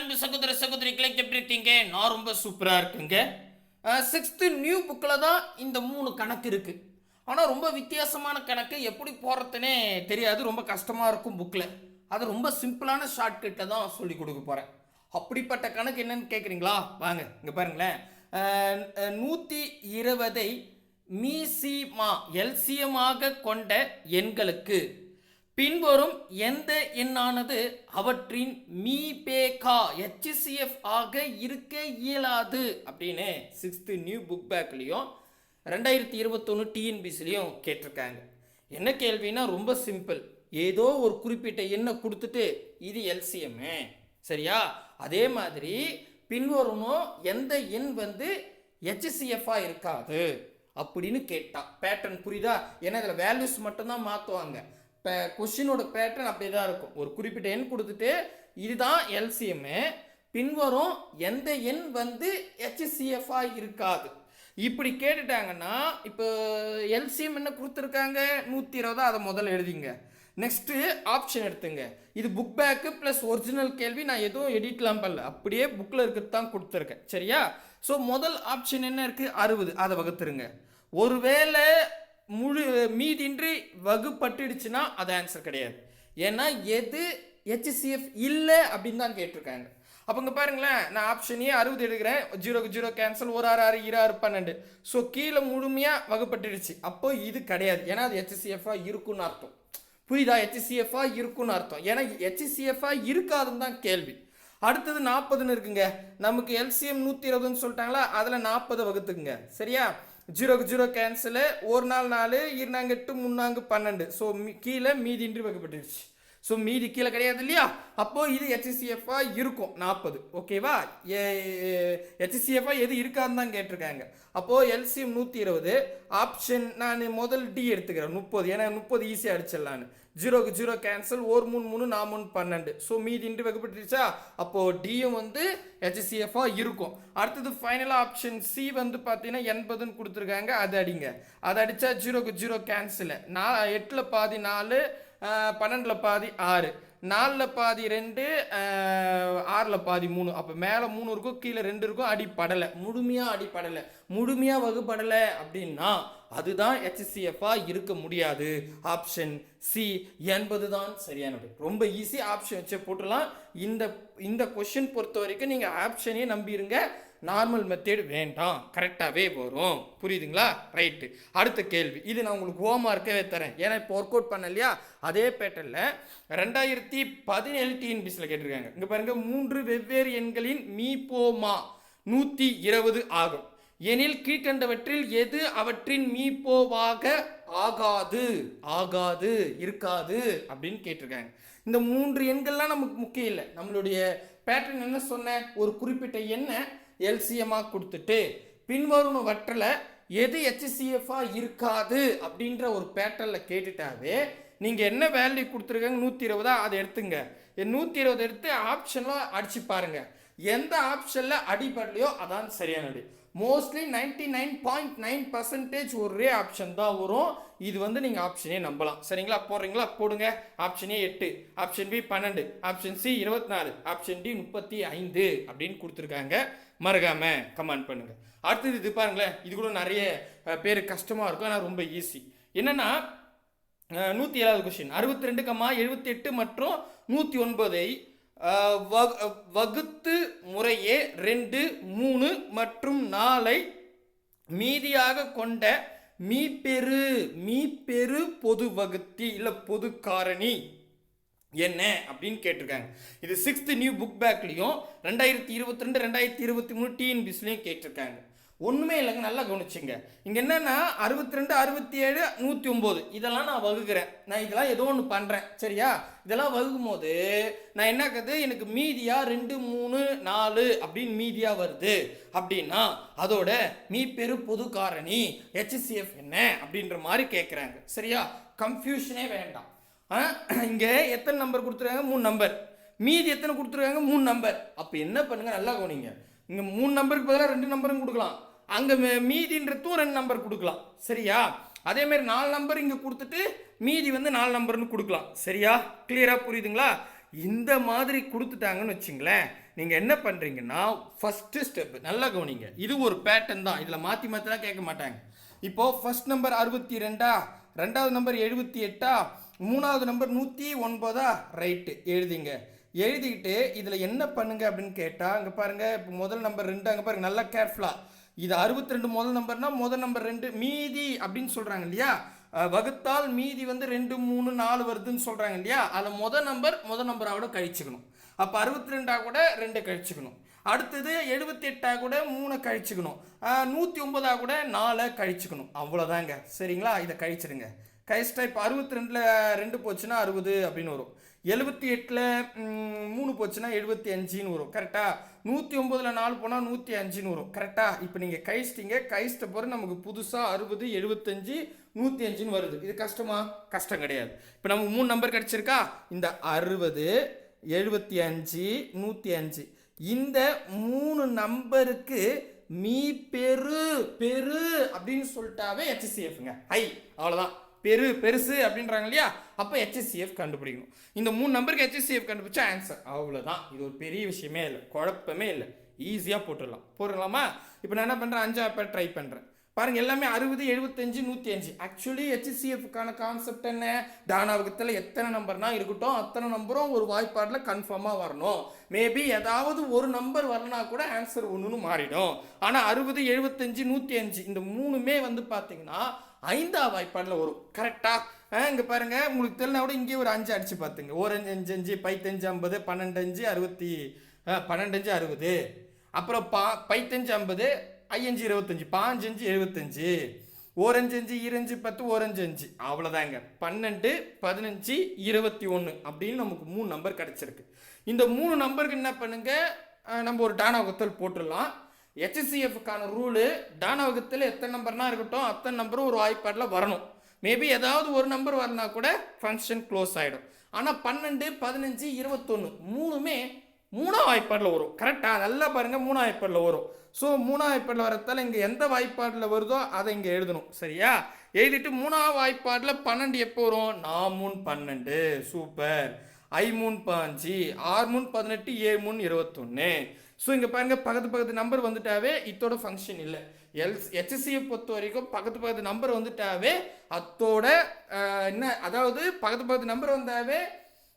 அன்பு சகோதர சகோதரிகளை எப்படி இருக்கீங்க? நான் ரொம்ப சூப்பராக இருக்குங்க. சிக்ஸ்த்து நியூ புக்கில் தான் இந்த மூணு கணக்கு இருக்குது ஆனால் ரொம்ப வித்தியாசமான கணக்கு எப்படி போகிறதுனே தெரியாது. ரொம்ப கஷ்டமாக இருக்கும் புக்கில் அது ரொம்ப சிம்பிளான ஷார்ட்கட்டை தான் சொல்லி கொடுக்க போகிறேன் அப்படிப்பட்ட கணக்கு என்னன்னு கேட்குறீங்களா வாங்க இங்கே பாருங்களேன். நூற்றி இருபதை மீசிமா எல்சியமாக கொண்ட எண்களுக்கு பின்வரும் எந்த எண்ணானது அவற்றின் மீ பேகா ஹெச்சிசிஎஃப் ஆக இருக்க இயலாது அப்படின்னு சிக்ஸ்த்து நியூ புக் பேக்லேயும் ரெண்டாயிரத்தி இருபத்தொன்று டிஎன்பிசிலையும் கேட்டிருக்காங்க. என்ன கேள்வினா ரொம்ப சிம்பிள் ஏதோ ஒரு குறிப்பிட்ட எண்ணை கொடுத்துட்டு இது எல்சிஎம்மு சரியா? அதே மாதிரி பின்வருமோ எந்த எண் வந்து ஹெச்சிஎஃப்ஆ இருக்காது அப்படின்னு கேட்டான். பேட்டர்ன் புரியுதா? ஏன்னா இதில் வேல்யூஸ் மட்டும்தான் மாற்றுவாங்க இப்போ கொஷினோட பேட்டர்ன் அப்படியே தான் இருக்கும். ஒரு குறிப்பிட்ட எண் கொடுத்துட்டு இதுதான் எல்சிஎம்மு பின்வரும் எந்த எண் வந்து ஹெச்சிஎஃப்ஆ இருக்காது. இப்படி கேட்டுட்டாங்கன்னா இப்போ எல்சிஎம் என்ன கொடுத்துருக்காங்க? நூற்றி இருபதா? அதை முதல்ல எழுதிங்க. நெக்ஸ்ட்டு ஆப்ஷன் எடுத்துங்க. இது புக் பேக்கு ப்ளஸ் ஒரிஜினல் கேள்வி. நான் எதுவும் எடிட்லாம் பண்ணல. அப்படியே புக்கில் இருக்கிறது தான் கொடுத்துருக்கேன். சரியா? ஸோ முதல் ஆப்ஷன் என்ன இருக்குது அறுபது. அதை வகுத்துருங்க. ஒருவேளை முழு மீதின்றி வகுப்பட்டுடுச்சுன்னா அது ஆன்சர் கிடையாது. ஏன்னா எது ஹெச்சிசிஎஃப் இல்லை அப்படின்னு தான் கேட்டிருக்காங்க. அப்போ இங்கே பாருங்களேன் நான் ஆப்ஷனே அறுபது எடுக்கிறேன் ஜீரோக்கு ஜீரோ கேன்சல் ஒரு ஆறு ஆறு இரு ஆறு பன்னெண்டு. ஸோ கீழே முழுமையாக வகுப்பட்டுடுச்சு. அப்போ இது கிடையாது. ஏன்னா அது ஹெச்சிசிஎஃபாக இருக்குன்னு அர்த்தம். புரியுதா? ஹெச்சிசிஎஃபா இருக்குன்னு அர்த்தம். ஏன்னா ஹெச்சிசிஎஃபா இருக்காதுன்னு தான் கேள்வி. அடுத்தது நாற்பதுன்னு இருக்குங்க. நமக்கு எல்சிஎம் நூற்றி இருபதுன்னு சொல்லிட்டாங்களா? அதில் நாற்பது வகுத்துக்குங்க. சரியா? ஜீரோக்கு ஜீரோ கேன்சலு ஒரு நாள் நாலு இருநாங்க எட்டு முன்னாங்கு பன்னெண்டு. ஸோ கீழே மீதி இன்றி வகுப்பட்டுருச்சு. ஸோ மீதி கீழே கிடையாது இல்லையா? அப்போது இது ஹெச்சிசிஎஃப்ஆ இருக்கும். நாற்பது. ஓகேவா ஹெச்சிசிஎஃப்ஆ எது இருக்காதுன்னு தான் கேட்டிருக்காங்க. அப்போது எல்சிஎம் நூற்றி இருபது. ஆப்ஷன் நான் முதல் டி எடுத்துக்கிறேன். முப்பது. ஏன்னா முப்பது ஈஸியாக அடிச்சிடலான்னு. ஜீரோக்கு ஜீரோ கேன்சல் ஒரு மூணு மூணு நான் மூணு பன்னெண்டு. ஸோ மீதி இன்று வகுப்பட்டுருச்சா? அப்போது டியும் வந்து ஹெச்சிசிஎஃப்ஆ இருக்கும். அடுத்தது ஃபைனலாக ஆப்ஷன் சி வந்து பார்த்தீங்கன்னா எண்பதுன்னு கொடுத்துருக்காங்க. அது அடிங்க. அதை அடித்தா ஜீரோக்கு ஜீரோ கேன்சலு நான் எட்டில் பாதி நாலு பன்னெண்டில் பாதி ஆறு. நாலில் பாதி ரெண்டு ஆறில் பாதி மூணு. அப்போ மேலே மூணு இருக்கும் கீழே ரெண்டு இருக்கும் அடிப்படலை. முழுமையாக அடிப்படலை. முழுமையாக வகுப்படலை அப்படின்னா அதுதான் ஹெச்சிஎஃப்பாக இருக்க முடியாது. ஆப்ஷன் சி என்பது தான் சரியானது. ரொம்ப ஈஸி ஆப்ஷன் வச்சு போட்டுடலாம். இந்த இந்த கொஷின் பொறுத்த வரைக்கும் நீங்கள் ஆப்ஷனே நம்பிடுங்க நார்மல் மெத்தேட் வேண்டாம். கரெக்டாகவே வரும். புரியுதுங்களா? ரைட்டு அடுத்த கேள்வி. இது நான் உங்களுக்கு ஹோம்ஒர்க்கவே தரேன். ஏன்னா இப்போ ஒர்க் அவுட் பண்ண இல்லையா அதே பேட்டர்னில் ரெண்டாயிரத்தி பதினேழு டிஎன்பிஸில் கேட்டிருக்காங்க. இங்கே பாருங்கள் மூன்று வெவ்வேறு எண்களின் மீபோமா? நூற்றி இருபது ஆகும். எனில் கீழ்கண்டவற்றில் எது அவற்றின் மீப்போவாக ஆகாது? ஆகாது இருக்காது அப்படின்னு கேட்டிருக்காங்க. இந்த மூன்று எண்கள்லாம் நமக்கு முக்கியம் இல்லை. நம்மளுடைய பேட்டர்ன் என்ன சொன்னேன் ஒரு குறிப்பிட்ட எண்ணை எல்சிஎம்மாக கொடுத்துட்டு பின்வருவற்றில் எது ஹெச்சிசிஎஃபாக இருக்காது அப்படின்ற ஒரு பேட்டர்னில் கேட்டுட்டாவே நீங்கள் என்ன வேல்யூ கொடுத்துருக்காங்க நூற்றி இருபதா அதை எடுத்துங்க. நூற்றி இருபது எடுத்து ஆப்ஷனில் அடிச்சு பாருங்கள் எந்த ஆப்ஷனில் அடிபடலையோ அதான் சரியானது. Mostly ninety nine point nine percentage ஒரே ஆப்ஷன் தான் வரும். இது வந்து நீங்கள் ஆப்ஷனே நம்பலாம். சரிங்களா? போடுறீங்களா? போடுங்க. ஆப்ஷனே எட்டு ஆப்ஷன் பி பன்னெண்டு ஆப்ஷன் சி இருபத்தி நாலு ஆப்ஷன் டி முப்பத்தி ஐந்து அப்படின்னு கொடுத்துருக்காங்க. மறக்காம கமெண்ட் பண்ணுங்க. அடுத்தது இது பாருங்களேன். இது கூட நிறைய பேர் கஷ்டமாக இருக்கும். ஆனால் ரொம்ப ஈஸி என்னன்னா நூற்றி ஏழாவது கொஸ்டின் அறுபத்தி ரெண்டு கம்மா எழுபத்தி எட்டு மற்றும் நூற்றி ஒன்பதை வகுத்து முறையே ரெண்டு மூணு மற்றும் நாலை மீதியாக கொண்ட மீப்பெரு மீப்பெரு பொது வகுத்தி இல்லை பொது காரணி என்ன அப்படின்னு கேட்டிருக்காங்க. இது சிக்ஸ்த் நியூ புக் பேக்லேயும் ரெண்டாயிரத்தி இருபத்தி ரெண்டு ரெண்டாயிரத்தி இருபத்தி மூணு டிஎன்பிஸ்லையும் கேட்டிருக்காங்க. ஒன்றுமே இல்லைங்க நல்லா கவனிச்சுங்க. இங்கே என்னென்னா அறுபத்தி ரெண்டு அறுபத்தி ஏழு நூற்றி ஒம்பது இதெல்லாம் நான் வகுக்கிறேன். நான் இதெல்லாம் ஏதோ ஒன்று பண்ணுறேன் சரியா? இதெல்லாம் வகுக்கும் போது நான் என்ன கது எனக்கு மீதியாக ரெண்டு மூணு நாலு அப்படின்னு மீதியாக வருது. அப்படின்னா அதோட மீ பெரு பொது காரணி ஹெச்சிசிஎஃப் என்ன? அப்படின்ற மாதிரி கேட்குறாங்க சரியா? கன்ஃபியூஷனே வேண்டாம். இங்கே எத்தனை நம்பர் கொடுத்துருக்காங்க? மூணு நம்பர் மீதி எத்தனை கொடுத்துருக்காங்க? மூணு நம்பர் அப்போ என்ன பண்ணுங்கள் நல்லா கவனிங்க. இங்கே மூணு நம்பருக்கு பதிலாக ரெண்டு நம்பரும் கொடுக்கலாம். அங்கே மீதின்றதும் ரெண்டு நம்பர் கொடுக்கலாம். சரியா? அதே மாதிரி நாலு நம்பர் இங்கே கொடுத்துட்டு மீதி வந்து நாலு நம்பர்னு கொடுக்கலாம். சரியா? கிளியராக புரியுதுங்களா? இந்த மாதிரி கொடுத்துட்டாங்கன்னு வச்சுங்களேன் நீங்கள் என்ன பண்ணுறீங்கன்னா ஃபஸ்ட்டு ஸ்டெப் நல்லா கவனிங்க. இது ஒரு பேட்டர்ன் தான். இதில் மாற்றி மாற்றிலாம் கேட்க மாட்டாங்க. இப்போது ஃபஸ்ட் நம்பர் அறுபத்தி ரெண்டா ரெண்டாவது நம்பர் எழுபத்தி எட்டா மூணாவது நம்பர் நூற்றி ஒன்பதா ரைட்டு எழுதிங்க. எழுதிக்கிட்டு இதில் என்ன பண்ணுங்க அப்படின்னு கேட்டால் அங்கே பாருங்கள் இப்போ முதல் நம்பர் ரெண்டு அங்கே பாருங்கள் நல்லா கேர்ஃபுல்லாக இது அறுபத்தி ரெண்டு முதல் நம்பர்னா முதல் நம்பர் ரெண்டு மீதி அப்படின்னு சொல்கிறாங்க இல்லையா? வகுத்தால் மீதி வந்து ரெண்டு மூணு நாலு வருதுன்னு சொல்கிறாங்க இல்லையா? அதில் முதல் நம்பர் முதல் கூட கழிச்சுக்கணும். அப்போ அறுபத்தி ரெண்டாக கூட ரெண்டு கழிச்சுக்கணும். அடுத்தது எழுபத்தி எட்டாக கூட மூணை கழிச்சுக்கணும். நூற்றி ஒன்பதாக கூட நாலை கழிச்சுக்கணும். அவ்வளோதாங்க சரிங்களா? இதை கழிச்சிடுங்க. கழிச்சிட்டா இப்போ அறுபத்தி ரெண்டில் ரெண்டு போச்சுன்னா அறுபது அப்படின்னு வரும். எழுபத்தி எட்டில் மூணு போச்சுன்னா எழுபத்தி அஞ்சுன்னு வரும். கரெக்டாக நூற்றி ஒம்பதில் நாலு போனால் நூற்றி அஞ்சுன்னு வரும். கரெக்டாக இப்போ நீங்கள் கழிச்சிட்டிங்க கழிச்சிட்ட பிறகு நமக்கு புதுசாக அறுபது எழுபத்தஞ்சு நூற்றி அஞ்சுன்னு வருது. இது கஷ்டமா? கஷ்டம் கிடையாது. இப்போ நமக்கு மூணு நம்பர் கிடச்சிருக்கா? இந்த அறுபது எழுபத்தி அஞ்சு நூற்றி அஞ்சு. இந்த மூணு நம்பருக்கு மீ பெரு பெரு அப்படின்னு சொல்லிட்டாவே ஹெச்சிசிஎஃப்ங்க ஹை அவ்வளோதான் பெரு பெருசு அப்படின்றாங்க இல்லையா? அப்போ ஹெச்சிஎஃப் கண்டுபிடிக்கணும். இந்த மூணு நம்பருக்கு ஹெச்சிஎஃப் கண்டுபிடிச்சா ஆன்சர் அவ்வளோதான் இது ஒரு பெரிய விஷயமே இல்லை. குழப்பமே இல்லை. ஈஸியாக போட்டுடலாம். போட்டுடலாமா? இப்போ நான் என்ன பண்ணுறேன் அஞ்சா பேர் ட்ரை பண்ணுறேன் பாருங்க எல்லாமே அறுபது எழுபத்தஞ்சு நூற்றி அஞ்சு. ஆக்சுவலி ஹெச்சிசிஎஃப்க்கான கான்செப்ட் என்ன? தானாவகத்தில் எத்தனை நம்பர்னா இருக்கட்டும் அத்தனை நம்பரும் ஒரு வாய்ப்பாடில் கன்ஃபார்மாக வரணும். மேபி ஏதாவது ஒரு நம்பர் வரலனா கூட ஆன்சர் ஒன்றுன்னு மாறிடும். ஆனால் அறுபது எழுபத்தஞ்சு நூற்றி அஞ்சு இந்த மூணுமே வந்து பார்த்தீங்கன்னா ஐந்தா வாய்ப்பாடில் வரும் கரெக்டாக இங்கே பாருங்கள் உங்களுக்கு தெரியல கூட இங்கே ஒரு அஞ்சு அடிச்சு பார்த்துங்க. ஒரு அஞ்சு அஞ்சு அஞ்சு பைத்தஞ்சு ஐம்பது பன்னெண்டு அஞ்சு அறுபத்தி பன்னெண்டஞ்சு பன்னெண்டு அஞ்சு அறுபது. அப்புறம் பா பைத்தஞ்சு ஐம்பது ஐயஞ்சு இருபத்தஞ்சி பாஞ்சஞ்சு எழுபத்தஞ்சு. ஓரஞ்சு அஞ்சு இரஞ்சு பத்து ஓரஞ்சு அஞ்சு அவ்வளோதாங்க. பன்னெண்டு பதினஞ்சு இருபத்தி ஒன்று அப்படின்னு நமக்கு மூணு நம்பர் கிடச்சிருக்கு. இந்த மூணு நம்பருக்கு என்ன பண்ணுங்க? நம்ம ஒரு டானா டானாவகத்தில் போட்டுடலாம். ஹெச்சிசிஎஃப்க்கான ரூலு டானாவகத்தில் எத்தனை நம்பர்னா இருக்கட்டும் அத்தனை நம்பரும் ஒரு ஐபேடில் வரணும். மேபி ஏதாவது ஒரு நம்பர் வரனா கூட ஃபங்க்ஷன் க்ளோஸ் ஆகிடும் ஆனால் பன்னெண்டு பதினஞ்சு இருபத்தொன்று மூணுமே மூணாம் வாய்ப்பாடில் வரும். கரெக்டாக நல்லா பாருங்கள் மூணாம் வாய்ப்பாடில் வரும். ஸோ மூணாம் வாய்ப்பாடில் வரத்தால் இங்கே எந்த வாய்ப்பாடில் வருதோ அதை இங்கே எழுதணும். சரியா? எழுதிட்டு மூணாம் வாய்ப்பாடில் பன்னெண்டு எப்போ வரும்? நான் மூணு பன்னெண்டு. சூப்பர் ஐ மூணு பாஞ்சு ஆறு மூணு பதினெட்டு ஏழு மூணு இருபத்தொன்று ஸோ இங்கே பாருங்கள் பக்கத்து பக்கத்து நம்பர் வந்துட்டாவே இத்தோட ஃபங்க்ஷன் இல்லை. எல் ஹெச்சிசியை பொறுத்த வரைக்கும் பக்கத்து பக்கத்து நம்பர் வந்துட்டாவே அத்தோட என்ன அதாவது பக்கத்து பக்கத்து நம்பர் வந்தாவே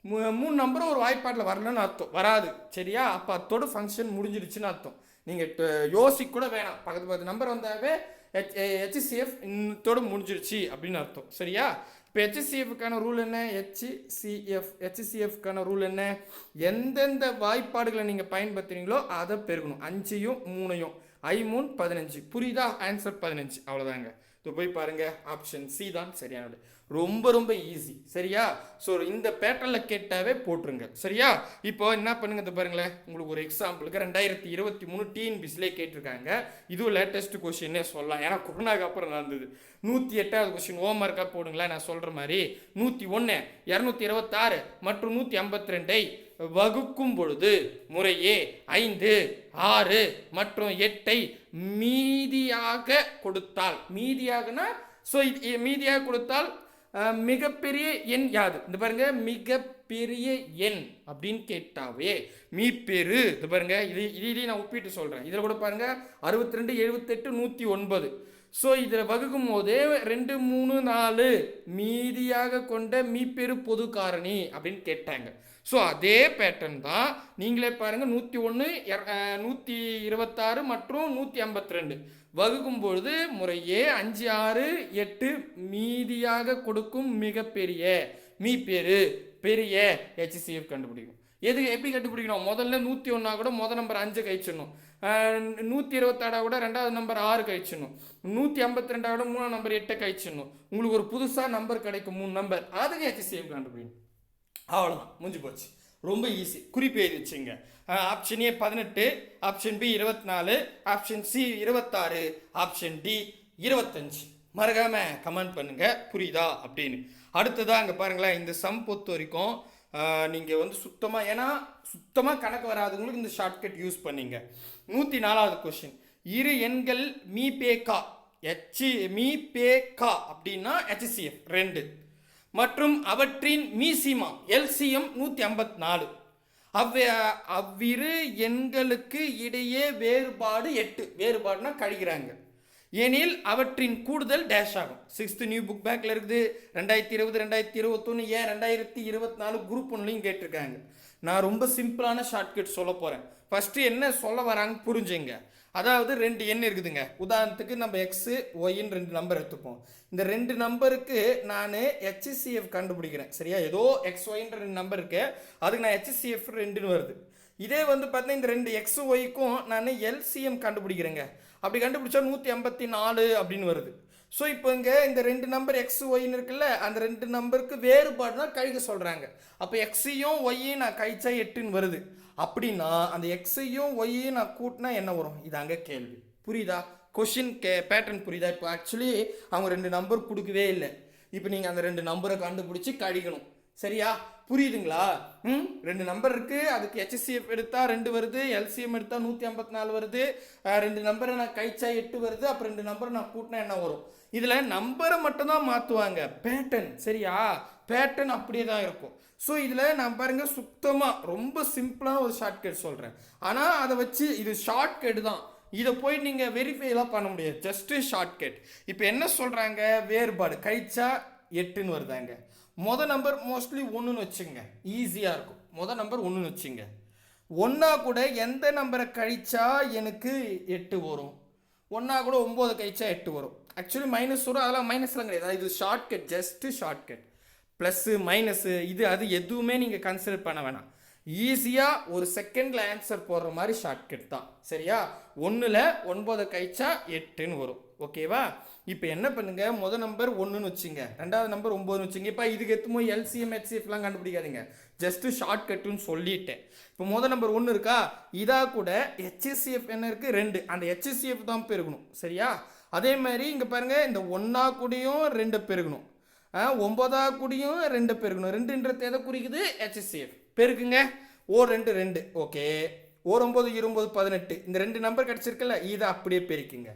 மூ- மூணு நம்பரும் ஒரு வாய்ப்பாட்டில் வரலன்னு அர்த்தம். வராது. சரியா? அப்போ அத்தோட ஃபங்க்ஷன் முடிஞ்சிருச்சுன்னு அர்த்தம். நீங்கள் யோசிக்க கூட வேணாம். பக்கத்து பக்கத்து நம்பர் வந்தாவே ஹெச் ஹெச்சிசிஎஃப் இன்னத்தோடு முடிஞ்சிருச்சு அப்படின்னு அர்த்தம். சரியா? இப்போ ஹெச்சிசிஎஃப்க்கான ரூல் என்ன? ஹெச்சிசிஎஃப் ஹெச்சிசிஎஃப்க்கான ரூல் என்ன? எந்தெந்த வாய்ப்பாடுகளை நீங்கள் பயன்படுத்துறீங்களோ அதை பெருகணும். அஞ்சையும் மூணையும். ஐ மூணு பதினஞ்சு. புரியுதா? ஆன்சர் பதினஞ்சு. அவ்வளோதாங்க இது போய் பாருங்கள் ஆப்ஷன் சி தான் சரியானது. ரொம்ப ரொம்ப ஈஸி சரியா? ஸோ இந்த பேட்டர்னில் கேட்டாவே போட்டுருங்க. சரியா? இப்போ என்ன பண்ணுங்க இது பாருங்களேன். உங்களுக்கு ஒரு எக்ஸாம்பிளுக்கு ரெண்டாயிரத்தி இருபத்தி மூணு டிஎன்பிசிலே கேட்டிருக்காங்க. இதுவும் லேட்டஸ்ட் கொஷின்னே சொல்லலாம். ஏன்னா கொரோனாக்கு அப்புறம் நடந்தது. நூற்றி எட்டாவது கொஷின் ஹோம் ஒர்க்காக போடுங்களேன் நான் சொல்கிற மாதிரி. நூற்றி ஒன்று இரநூத்தி இருபத்தாறு மற்றும் நூற்றி ஐம்பத்தி ரெண்டை வகுக்கும் பொழுது முறையே ஐந்து ஆறு மற்றும் எட்டை மீதியாக கொடுத்தால் மீதியாகனா ஸோ மீதியாக கொடுத்தால் மிகப்பெரிய எண் யாது? இந்த பாருங்க மிக பெரிய எண் அப்படின்னு கேட்டாவே மீப்பெரு இது பாருங்க இது இதையும் நான் ஒப்பிட்டு சொல்கிறேன் இதில் கூட பாருங்க அறுபத்தி ரெண்டு எழுபத்தெட்டு நூற்றி ஒன்பது ஸோ இதில் வகுக்கும் போதே ரெண்டு மூணு நாலு மீதியாக கொண்ட மீப்பெரு பொது காரணி அப்படின்னு கேட்டாங்க. ஸோ அதே பேட்டர்ன் தான் நீங்களே பாருங்கள் நூற்றி ஒன்று நூற்றி இருபத்தாறு மற்றும் நூற்றி ஐம்பத்தி ரெண்டு வகுக்கும் பொழுது முறையே அஞ்சு ஆறு எட்டு மீதியாக கொடுக்கும் மிகப்பெரிய மீப்பெரு பெரிய ஹெச்சிசிஎஃப் கண்டுபிடிக்கும். எது எப்படி கண்டுபிடிக்கணும்? முதல்ல நூற்றி ஒன்றா கூட முதல் நம்பர் அஞ்சு கழிச்சிடணும். நூற்றி இருபத்தாறா கூட ரெண்டாவது நம்பர் ஆறு கழிச்சிடணும். நூற்றி ஐம்பத்தி ரெண்டா கூட மூணாம் நம்பர் எட்டை கழிச்சிடணும். உங்களுக்கு ஒரு புதுசாக நம்பர் கிடைக்கும் மூணு நம்பர் அதுக்கு ஹெச்சிசிஎஃப் கண்டுபிடிக்கணும். அவ்வளோதான் முடிஞ்சு போச்சு. ரொம்ப ஈஸி குறிப்பு எழுதி வச்சுங்க. ஆப்ஷன் ஏ பதினெட்டு ஆப்ஷன் பி இருபத்தி நாலு ஆப்ஷன் சி இருபத்தாறு ஆப்ஷன் டி இருபத்தஞ்சு. மறக்காம கமெண்ட் பண்ணுங்கள் புரியுதா? அப்படின்னு. அடுத்ததாக அங்கே பாருங்களேன் இந்த சம் பொறுத்த வரைக்கும் நீங்கள் வந்து சுத்தமாக ஏன்னா சுத்தமாக கணக்கு வராதவங்களுக்கு இந்த ஷார்ட்கட் யூஸ் பண்ணிங்க. நூற்றி நாலாவது கொஷின் இரு எண்கள் மீ பே கா. எச் மீ பே கா அப்படின்னா ஹெச்சிஎஃப் ரெண்டு. மற்றும் அவற்றின் மீசிமா எல்சிஎம் நூற்றி ஐம்பத்தி நாலு. அவ் அவ்விரு எண்களுக்கு இடையே வேறுபாடு எட்டு. வேறுபாடுனா கழிக்கிறாங்க. எனில் அவற்றின் கூடுதல் டேஷ் ஆகும். சிக்ஸ்த்து நியூ புக் பேக்கில் இருக்குது. ரெண்டாயிரத்தி இருபது ரெண்டாயிரத்தி இருபத்தொன்று ஏன் ரெண்டாயிரத்தி இருபத்தி நாலு குரூப் ஒன்றுலையும் கேட்டிருக்காங்க. நான் ரொம்ப சிம்பிளான ஷார்ட்கட் சொல்ல போகிறேன் ஃபஸ்ட்டு என்ன சொல்ல வராங்கன்னு புரிஞ்சுங்க. அதாவது ரெண்டு எண் இருக்குதுங்க. உதாரணத்துக்கு நம்ம எக்ஸு ஒயின்னு ரெண்டு நம்பர் எடுத்துப்போம். இந்த ரெண்டு நம்பருக்கு நான் ஹெச்சிசிஎஃப் கண்டுபிடிக்கிறேன். சரியா? ஏதோ எக்ஸ் ஒயின்ற ரெண்டு நம்பர் இருக்கு. அதுக்கு நான் ஹெச்சிசிஎஃப் ரெண்டுன்னு வருது. இதே வந்து பார்த்தீங்கன்னா இந்த ரெண்டு எக்ஸ் ஒய்க்கும் நான் எல்சிஎம் கண்டுபிடிக்கிறேங்க. அப்படி கண்டுபிடிச்சா நூற்றி ஐம்பத்தி நாலு அப்படின்னு வருது. ஸோ இப்போ இங்கே இந்த ரெண்டு நம்பர் எக்ஸ் ஒய்னு இருக்குல்ல அந்த ரெண்டு நம்பருக்கு வேறுபாடுனா கழிக்க சொல்கிறாங்க அப்போ எக்ஸையும் ஒய்யும் நான் கழிச்சா எட்டுன்னு வருது. அப்படின்னா அந்த எக்ஸையும் ஒய்யையும் நான் கூட்டினா என்ன வரும்? இதாங்க கேள்வி. புரியுதா? கொஷின் கே பேட்டர்ன் புரியுதா? இப்போ ஆக்சுவலி அவங்க ரெண்டு நம்பர் கொடுக்கவே இல்லை. இப்போ நீங்கள் அந்த ரெண்டு நம்பரை கண்டுபிடிச்சி கழிக்கணும். சரியா? புரியுதுங்களா? ம்? ரெண்டு நம்பர் இருக்குது அதுக்கு ஹெச்சிஎஃப் எடுத்தால் ரெண்டு வருது. எல்சிஎம் எடுத்தால் நூற்றி ஐம்பத்தி நாலு வருது. ரெண்டு நம்பரை நான் கழிச்சா எட்டு வருது. அப்புறம் ரெண்டு நம்பரை நான் கூட்டினா என்ன வரும்? இதில் நம்பரை மட்டும்தான் மாற்றுவாங்க பேட்டர்ன் சரியா? பேட்டர்ன் அப்படியே தான் இருக்கும். ஸோ இதில் நான் பாருங்கள் சுத்தமாக ரொம்ப சிம்பிளான ஒரு ஷார்ட்கட் சொல்கிறேன் ஆனால் அதை வச்சு இது ஷார்ட்கட் தான். இதை போய் நீங்கள் வெரிஃபைலாம் பண்ண முடியாது. ஜஸ்ட்டு ஷார்ட்கட் இப்போ என்ன சொல்கிறாங்க வேறுபாடு. கழிச்சா எட்டுன்னு வருதாங்க. மொதல் நம்பர் மோஸ்ட்லி ஒன்றுன்னு வச்சுங்க ஈஸியாக இருக்கும். மொதல் நம்பர் ஒன்றுன்னு வச்சுங்க ஒன்றா கூட எந்த நம்பரை கழிச்சா எனக்கு எட்டு வரும். ஒன்றா கூட ஒம்பது கழிச்சா எட்டு வரும். ஆக்சுவலி மைனஸ் வரும் அதெல்லாம் மைனஸ்லாம் கிடையாது. இது shortcut just shortcut plus minus இது அது எதுவுமே நீங்கள் கன்சிடர் பண்ண வேணாம். ஈஸியாக ஒரு செகண்டில் ஆன்சர் போடுற மாதிரி ஷார்ட்கட் தான். சரியா? ஒன்றில் ஒன்பது கழிச்சா எட்டுன்னு வரும். ஓகேவா இப்போ என்ன பண்ணுங்க? முதல் நம்பர் ஒன்றுன்னு வச்சுங்க. ரெண்டாவது நம்பர் ஒம்பதுன்னு வச்சுங்க. இப்போ இதுக்கு எத்துமோ எல்சிஎம் ஹெச்சிஎஃப்லாம் கண்டுபிடிக்காதீங்க. ஜஸ்ட்டு ஷார்ட்கட்டுன்னு சொல்லிட்டேன். இப்போ முதல் நம்பர் ஒன்று இருக்கா? இதாக கூட ஹெச்சிஎஃப் என்ன இருக்குது ரெண்டு. அந்த ஹெச்சிஎஃப் தான் பெருகணும். சரியா? அதே மாதிரி இங்கே பாருங்கள் இந்த ஒன்றா கூடயும் ரெண்டு பெருகணும். ஆ, ஒன்பதா கூடியும் ரெண்டு பெருக்கணும். ரெண்டுன்றது எதை குறிக்குது? ஹெச்எஸ்சிஎஃப் பெருக்குங்க. ஓ ரெண்டு ரெண்டு. ஓகே ஓர் ஒம்பது இருபது பதினெட்டு. இந்த ரெண்டு நம்பர் கிடச்சிருக்குல்ல இதை அப்படியே பெருக்குங்க.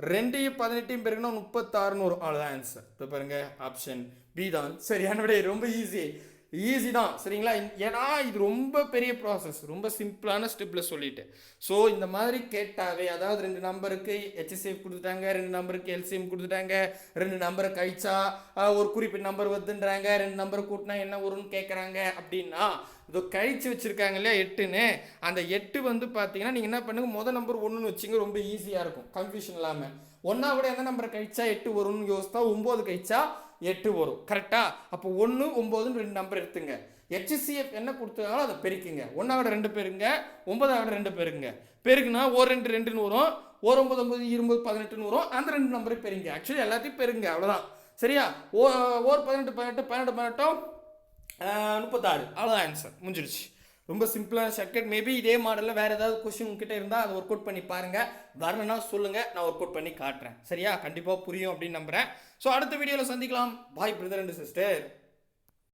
ரெண்டையும் பதினெட்டையும் பெருக்கினா முப்பத்தாறுன்னு ஒரு அவ்வளோதான் ஆன்சர் இப்போ பாருங்க ஆப்ஷன் பி தான். சரியான விட. ரொம்ப ஈஸி ஈஸி தான். சரிங்களா? ஏன்னா இது ரொம்ப பெரிய ப்ராசஸ் ரொம்ப சிம்பிளான ஸ்டெப்பில் சொல்லிட்டு ஸோ இந்த மாதிரி கேட்டாவே அதாவது ரெண்டு நம்பருக்கு ஹெச்எஸ்எஃப் கொடுத்துட்டாங்க ரெண்டு நம்பருக்கு எல்சிஎம் கொடுத்துட்டாங்க ரெண்டு நம்பரை கழிச்சா ஒரு குறிப்பிட்ட நம்பர் வருதுன்றாங்க ரெண்டு நம்பரை கூட்டினா என்ன வரும்னு கேட்குறாங்க அப்படின்னா இதோ கழிச்சு வச்சுருக்காங்க இல்லையா எட்டுன்னு. அந்த எட்டு வந்து பார்த்தீங்கன்னா நீங்கள் என்ன பண்ணுங்க முதல் நம்பர் ஒன்றுன்னு வச்சுங்க ரொம்ப ஈஸியாக இருக்கும். கன்ஃபியூஷன் இல்லாமல் ஒன்றா கூட எந்த நம்பரை கழிச்சா எட்டு வரும்னு யோசித்தா ஒம்பது கழிச்சா எட்டு வரும். கரெக்டாக அப்போ ஒன்று ஒம்போதுன்னு ரெண்டு நம்பர் எடுத்துங்க. ஹெச்சிசிஎஃப் என்ன கொடுத்தாலும் அதை பெருக்குங்க. ஒன்றாவிட ரெண்டு பேருங்க ஒன்பதாவிட ரெண்டு பேருங்க. பெருக்குனா ஒரு ரெண்டு ரெண்டுன்னு வரும். ஒரு ஒம்பது ஒன்பது இருபது பதினெட்டுன்னு வரும். அந்த ரெண்டு நம்பரை பெருங்க. ஆக்சுவலி எல்லாத்தையும் பெருங்க அவ்வளோதான் சரியா? ஓ ஒரு பதினெட்டு பதினெட்டு பன்னெண்டு பதினெட்டும் முப்பத்தாறு. அவ்வளோதான் ஆன்சர் முடிஞ்சிடுச்சு. ரொம்ப சிம்பிளான ஷார்ட்கட் மேபி இதே மாடலில் வேறு ஏதாவது கொஷின் உங்ககிட்ட இருந்தால் அதை ஒர்க் அவுட் பண்ணி பாருங்கள் வரணும்னா சொல்லுங்கள் நான் ஒர்க் அவுட் பண்ணி காட்டுறேன். சரியா? கண்டிப்பாக புரியும் அப்படின்னு நம்புகிறேன் ஸோ அடுத்த வீடியோவில் சந்திக்கலாம். பாய் பிரதர் அண்ட் சிஸ்டர்